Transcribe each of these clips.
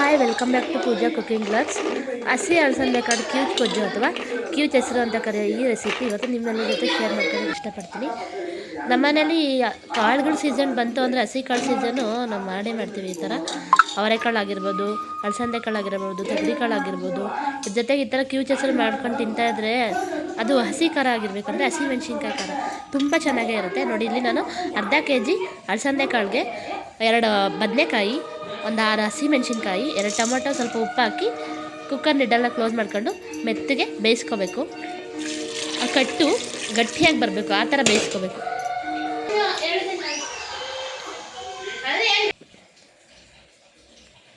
Hi welcome back to Pooja cooking blogs ಹಸಿ ಅಳಸಂದೆ ಕಾಳು ಕ್ಯೂಚ್ ಕೊಜ್ಜು ಅಥವಾ ಕ್ಯೂಚ್ ಹೆಸರು ಅಂತ ಕರೆಯೋ ಈ ರೆಸಿಪಿ ಇವತ್ತು ನಿಮ್ಮೆಲ್ಲ ಜೊತೆ ಶೇರ್ ಮಾಡ್ಕೊಳ್ಳೋಕೆ ಇಷ್ಟಪಡ್ತೀನಿ. ನಮ್ಮನೇಲಿ ಕಾಳುಗಳ ಸೀಸನ್ ಬಂತು ಅಂದರೆ ಹಸಿ ಕಾಳು ಸೀಸನ್ನು ನಾವು ಮಾಡೇ ಮಾಡ್ತೀವಿ ಈ ಥರ ಅವರೆಕಾಳು ಆಗಿರ್ಬೋದು ಅಳಸಂದೆ ಕಾಳು ಆಗಿರ್ಬೋದು, ತೊಗರಿ ಕಾಳು ಆಗಿರ್ಬೋದು. ಜೊತೆಗೆ ಈ ಥರ ಕ್ಯೂಚ್ ಹೆಸರು ಮಾಡ್ಕೊಂಡು ತಿಂತಾ ಇದ್ರೆ ಅದು ಹಸಿ ಖಾರ ಆಗಿರ್ಬೇಕಂದ್ರೆ ಹಸಿ ಮೆಣಸಿನ್ಕಾಯಿ ಖಾರ. ತುಂಬ ಚೆನ್ನಾಗೇ ಇರುತ್ತೆ. ನೋಡಿ, ಇಲ್ಲಿ ನಾನು ಅರ್ಧ ಕೆ ಜಿ ಅಳಸಂದೆ ಕಾಳಿಗೆ ಎರಡು ಬದನೆಕಾಯಿ ಒಂದು ಆರು ಹಸಿ ಮೆಣಸಿನ್ಕಾಯಿ ಎರಡು ಟೊಮೊಟೊ, ಸ್ವಲ್ಪ ಉಪ್ಪು ಹಾಕಿ ಕುಕ್ಕರ್ ನಿಡ್ಡೆಲ್ಲ ಕ್ಲೋಸ್ ಮಾಡ್ಕೊಂಡು ಮೆತ್ತಗೆ ಬೇಯಿಸ್ಕೋಬೇಕು. ಆ ಕಟ್ಟು ಗಟ್ಟಿಯಾಗಿ ಬರಬೇಕು, ಆ ಥರ ಬೇಯಿಸ್ಕೋಬೇಕು.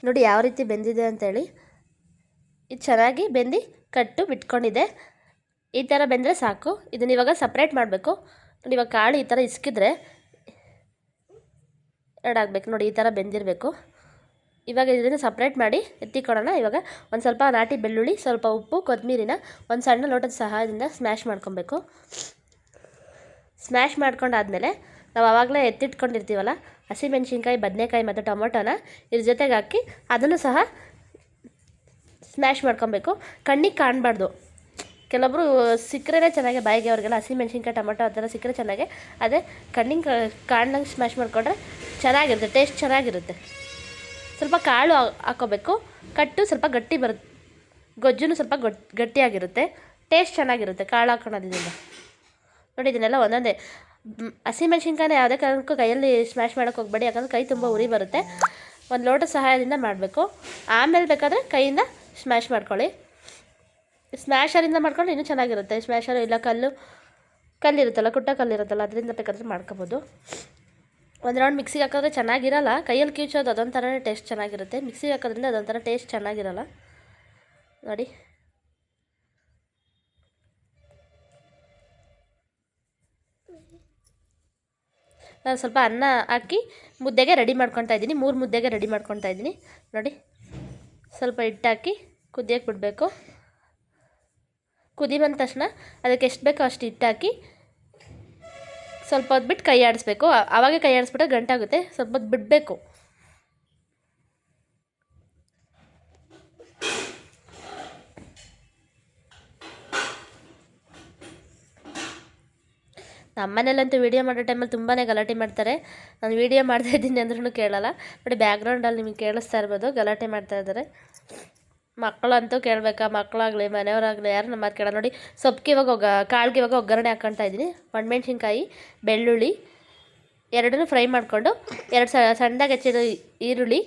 ನೋಡಿ ಯಾವ ರೀತಿ ಬೆಂದಿದೆ ಅಂತೇಳಿ. ಇದು ಚೆನ್ನಾಗಿ ಬೆಂದು ಕಟ್ಟು ಬಿಟ್ಕೊಂಡಿದೆ. ಈ ಥರ ಬೆಂದರೆ ಸಾಕು. ಇದನ್ನ ಇವಾಗ ಸಪ್ರೇಟ್ ಮಾಡಬೇಕು. ನೋಡಿ ಇವಾಗ ಕಾಳು ಈ ಥರ ಇಸ್ಕಿದ್ರೆ ಎರಡಾಗಬೇಕು. ನೋಡಿ ಈ ಥರ ಬೆಂದಿರಬೇಕು. ಇವಾಗ ಇದನ್ನು ಸಪ್ರೇಟ್ ಮಾಡಿ ಎತ್ತಿಕೊಳ್ಳೋಣ. ಇವಾಗ ಒಂದು ಸ್ವಲ್ಪ ನಾಟಿ ಬೆಳ್ಳುಳ್ಳಿ, ಸ್ವಲ್ಪ ಉಪ್ಪು ಕೊತ್ತಂಬರಿನ ಒಂದು ಸಣ್ಣ ಲೋಟದ ಸಹಾಯದಿಂದ ಸ್ಮ್ಯಾಶ್ ಮಾಡ್ಕೊಬೇಕು. ಸ್ಮ್ಯಾಶ್ ಮಾಡ್ಕೊಂಡಾದ್ಮೇಲೆ ನಾವು ಆವಾಗಲೇ ಎತ್ತಿಟ್ಕೊಂಡಿರ್ತೀವಲ್ಲ, ಹಸಿಮೆಣ್ಸಿನ್ಕಾಯಿ, ಬದನೆಕಾಯಿ ಮತ್ತು ಟೊಮೊಟೊನ ಇದ್ರ ಜೊತೆಗೆ ಹಾಕಿ ಅದನ್ನು ಸಹ ಸ್ಮ್ಯಾಶ್ ಮಾಡ್ಕೊಬೇಕು. ಕಣ್ಣಿಗೆ ಕಾಣಬಾರ್ದು. ಕೆಲವೊಬ್ಬರು ಸಿಕ್ಕರೆ ಚೆನ್ನಾಗಿ ಬಾಯಿಗೆ ಅವ್ರಿಗೆಲ್ಲ ಹಸಿಮೆಣ್ಸಿನ್ಕಾಯಿ, ಟೊಮೊಟೊ ಆ ಥರ ಸಿಕ್ಕರೆ ಚೆನ್ನಾಗೆ, ಅದೇ ಕಣ್ಣಿಗೆ ಕಾಣ್ದಂಗೆ ಸ್ಮ್ಯಾಶ್ ಮಾಡಿಕೊಂಡ್ರೆ ಚೆನ್ನಾಗಿರುತ್ತೆ ಟೇಸ್ಟ್ ಚೆನ್ನಾಗಿರುತ್ತೆ. ಸ್ವಲ್ಪ ಕಾಳು ಹಾಕೋಬೇಕು. ಕಟ್ಟು ಸ್ವಲ್ಪ ಗಟ್ಟಿ ಬರುತ್ತೆ ಗೊಜ್ಜುನು ಸ್ವಲ್ಪ ಗೊಟ್ ಗಟ್ಟಿಯಾಗಿರುತ್ತೆ. ಟೇಸ್ಟ್ ಚೆನ್ನಾಗಿರುತ್ತೆ ಕಾಳು ಹಾಕೊಳೋದ್ರಿಂದ ನೋಡಿ ಇದನ್ನೆಲ್ಲ ಒಂದೊಂದೇ. ಮ್, ಹಸಿಮೆಣ್ಸಿನ್ಕಾಯಿನ ಯಾವುದೇ ಕಾರಣಕ್ಕೂ ಕೈಯಲ್ಲಿ ಸ್ಮ್ಯಾಶ್ ಮಾಡೋಕೆ ಹೋಗ್ಬೇಡಿ. ಯಾಕಂದರೆ ಕೈ ತುಂಬ ಉರಿ ಬರುತ್ತೆ. ಒಂದು ಲೋಟ ಸಹಾಯದಿಂದ ಮಾಡಬೇಕು. ಆಮೇಲೆ ಬೇಕಾದರೆ ಕೈಯಿಂದ ಸ್ಮ್ಯಾಶ್ ಮಾಡ್ಕೊಳ್ಳಿ. ಸ್ಮ್ಯಾಶರಿಂದ ಮಾಡ್ಕೊಂಡು ಇನ್ನೂ ಚೆನ್ನಾಗಿರುತ್ತೆ. ಸ್ಮ್ಯಾಶರು ಇಲ್ಲ ಕಲ್ಲು ಕಲ್ಲಿರುತ್ತಲ್ಲ ಕುಟ್ಟ ಕಲ್ಲಿರುತ್ತಲ್ಲ ಅದರಿಂದ ಬೇಕಾದರೆ ಮಾಡ್ಕೋಬೋದು. ಒಂದು ರೌಂಡ್ ಮಿಕ್ಸಿಗೆ ಹಾಕಿದ್ರೆ ಚೆನ್ನಾಗಿರಲ್ಲ. ಕೈಯಲ್ಲಿ ಕಿವುಚೋದು ಅದೊಂಥರ ಟೇಸ್ಟ್ ಚೆನ್ನಾಗಿರುತ್ತೆ. ಮಿಕ್ಸಿಗೆ ಹಾಕೋದ್ರಿಂದ ಅದೊಂಥರ ಟೇಸ್ಟ್ ಚೆನ್ನಾಗಿರಲ್ಲ. ನೋಡಿ. ನಾನು ಸ್ವಲ್ಪ ಅನ್ನ ಹಾಕಿ ಮುದ್ದೆಗೆ ರೆಡಿ ಮಾಡ್ಕೊತಾ ಇದ್ದೀನಿ. ಮೂರು ಮುದ್ದೆಗೆ ರೆಡಿ ಮಾಡ್ಕೊತಾ ಇದ್ದೀನಿ. ನೋಡಿ. ಸ್ವಲ್ಪ ಹಿಟ್ಟು ಹಾಕಿ ಕುದಿಯೋಕ್ಕೆ ಬಿಡಬೇಕು. ಕುದಿ ಬಂದ ತಕ್ಷಣ ಅದಕ್ಕೆ ಎಷ್ಟು ಬೇಕೋ ಅಷ್ಟು ಹಿಟ್ಟು ಹಾಕಿ ಸ್ವಲ್ಪ ಹೊತ್ತು ಬಿಟ್ಟು ಕೈ ಆಡಿಸ್ಬೇಕು. ಆವಾಗೆ ಕೈ ಆಡಿಸ್ಬಿಟ್ರೆ ಗಂಟಾಗುತ್ತೆ ಸ್ವಲ್ಪ ಹೊತ್ತು ಬಿಡಬೇಕು. ನಮ್ಮನೇಲಂತೂ ವೀಡಿಯೋ ಮಾಡೋ ಟೈಮಲ್ಲಿ ತುಂಬಾ ಗಲಾಟೆ ಮಾಡ್ತಾರೆ. ನಾನು ವೀಡಿಯೋ ಮಾಡ್ತಾ ಇದ್ದೀನಿ ಅಂದ್ರೂ ಕೇಳಲ್ಲ. ಬಟ್ ಬ್ಯಾಕ್ಗ್ರೌಂಡಲ್ಲಿ ನಿಮಗೆ ಕೇಳಿಸ್ತಾ ಇರ್ಬೋದು. ಗಲಾಟೆ ಮಾಡ್ತಾ ಇದ್ದಾರೆ. ಮಕ್ಕಳಂತೂ ಕೇಳಬೇಕಾ? ಮಕ್ಕಳಾಗಲಿ, ಮನೆಯವರಾಗಲಿ, ಯಾರು ನಮ್ಮ ಮಾತು ನೋಡಿ, ಸೊಪ್ಪಿಗೆ ಇವಾಗ ಒಗ್ಗ, ಕಾಳಿಗೆ ಇವಾಗ ಒಗ್ಗರಣೆ ಹಾಕ್ಕೊತಾ ಇದ್ದೀನಿ. ಒಣಮೆಣ್ಸಿನ್ಕಾಯಿ ಬೆಳ್ಳುಳ್ಳಿ, ಎರಡನ್ನೂ ಫ್ರೈ ಮಾಡಿಕೊಂಡು, ಎರಡು ಸಣ್ಣದಾಗಿ ಹೆಚ್ಚಿದ ಈರುಳ್ಳಿ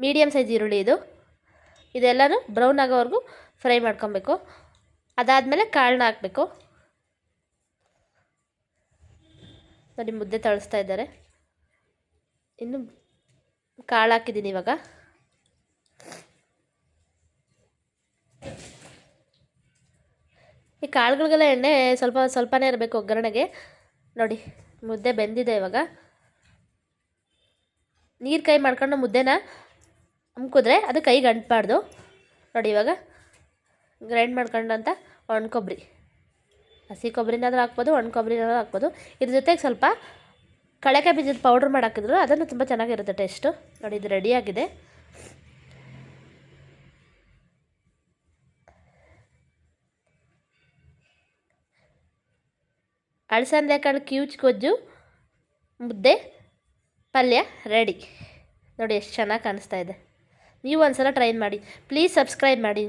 ಮೀಡಿಯಮ್ ಸೈಜ್ ಈರುಳ್ಳಿ ಇದು, ಇದೆಲ್ಲನೂ ಬ್ರೌನ್ ಆಗೋವರೆಗೂ ಫ್ರೈ ಮಾಡ್ಕೊಬೇಕು. ಅದಾದಮೇಲೆ ಕಾಳನ್ನ ಹಾಕಬೇಕು. ನೋಡಿ, ಮುದ್ದೆ ತಳಿಸ್ತಾ ಇದ್ದಾರೆ. ಇನ್ನು ಕಾಳು ಹಾಕಿದ್ದೀನಿ ಇವಾಗ. ಈ ಕಾಳುಗಳಿಗೆಲ್ಲ ಎಣ್ಣೆ ಸ್ವಲ್ಪ ಸ್ವಲ್ಪನೇ ಇರಬೇಕು ಒಗ್ಗರಣೆಗೆ. ನೋಡಿ, ಮುದ್ದೆ ಬೆಂದಿದೆ ಇವಾಗ. ನೀರು ಕೈ ಮಾಡ್ಕೊಂಡು ಮುದ್ದೆನ ಅಮ್ಕಿದ್ರೆ ಅದು ಕೈಗೆ ಅಂಟಬಾರ್ದು ನೋಡಿ ಇವಾಗ, ಗ್ರೈಂಡ್ ಮಾಡ್ಕೊಂಡಂತ ಒಣ ಕೊಬ್ಬರಿ ಹಸಿ ಕೊಬ್ಬರಿನಾದ್ರೂ ಹಾಕ್ಬೋದು, ಒಣ ಕೊಬ್ಬರಿನಾದ್ರೂ ಹಾಕ್ಬೋದು. ಇದ್ರ ಜೊತೆಗೆ ಸ್ವಲ್ಪ ಕಳೆಕಾಯಿ ಬೀಜದ ಪೌಡ್ರ್ ಮಾಡಾಕಿದ್ರು, ಅದನ್ನು ತುಂಬ ಚೆನ್ನಾಗಿರುತ್ತೆ ಟೇಸ್ಟು ನೋಡಿ, ಇದು ರೆಡಿಯಾಗಿದೆ ಅಳಸಂದೆ ಕಾಳು ಕ್ಯೂಚ್ ಗೊಜ್ಜು, ಮುದ್ದೆ, ಪಲ್ಯ, ರೆಡಿ. ನೋಡಿ, ಎಷ್ಟು ಚೆನ್ನಾಗಿ ಕಾಣಿಸ್ತಾ ಇದೆ. ನೀವು ಒಂದ್ಸಲ ಟ್ರೈ ಮಾಡಿ. ಪ್ಲೀಸ್ ಸಬ್ಸ್ಕ್ರೈಬ್ ಮಾಡಿ.